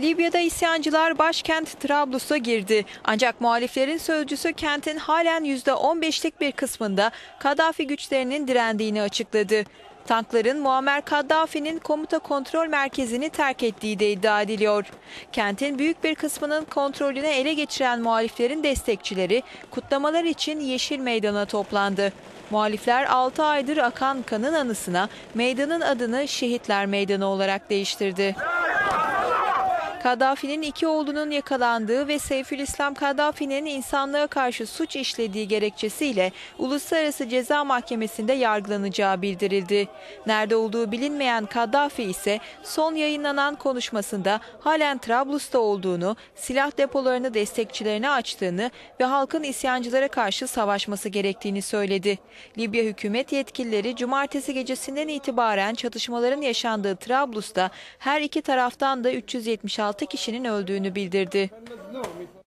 Libya'da isyancılar başkent Trablus'a girdi. Ancak muhaliflerin sözcüsü kentin halen %15'lik bir kısmında Kaddafi güçlerinin direndiğini açıkladı. Tankların Muammer Kaddafi'nin komuta kontrol merkezini terk ettiği de iddia ediliyor. Kentin büyük bir kısmının kontrolünü ele geçiren muhaliflerin destekçileri kutlamalar için Yeşil Meydan'a toplandı. Muhalifler 6 aydır akan kanın anısına meydanın adını Şehitler Meydanı olarak değiştirdi. Kaddafi'nin iki oğlunun yakalandığı ve Seyfülislam Kaddafi'nin insanlığa karşı suç işlediği gerekçesiyle Uluslararası Ceza Mahkemesi'nde yargılanacağı bildirildi. Nerede olduğu bilinmeyen Kaddafi ise son yayınlanan konuşmasında halen Trablus'ta olduğunu, silah depolarını destekçilerine açtığını ve halkın isyancılara karşı savaşması gerektiğini söyledi. Libya hükümet yetkilileri cumartesi gecesinden itibaren çatışmaların yaşandığı Trablus'ta her iki taraftan da 376 6 kişinin öldüğünü bildirdi.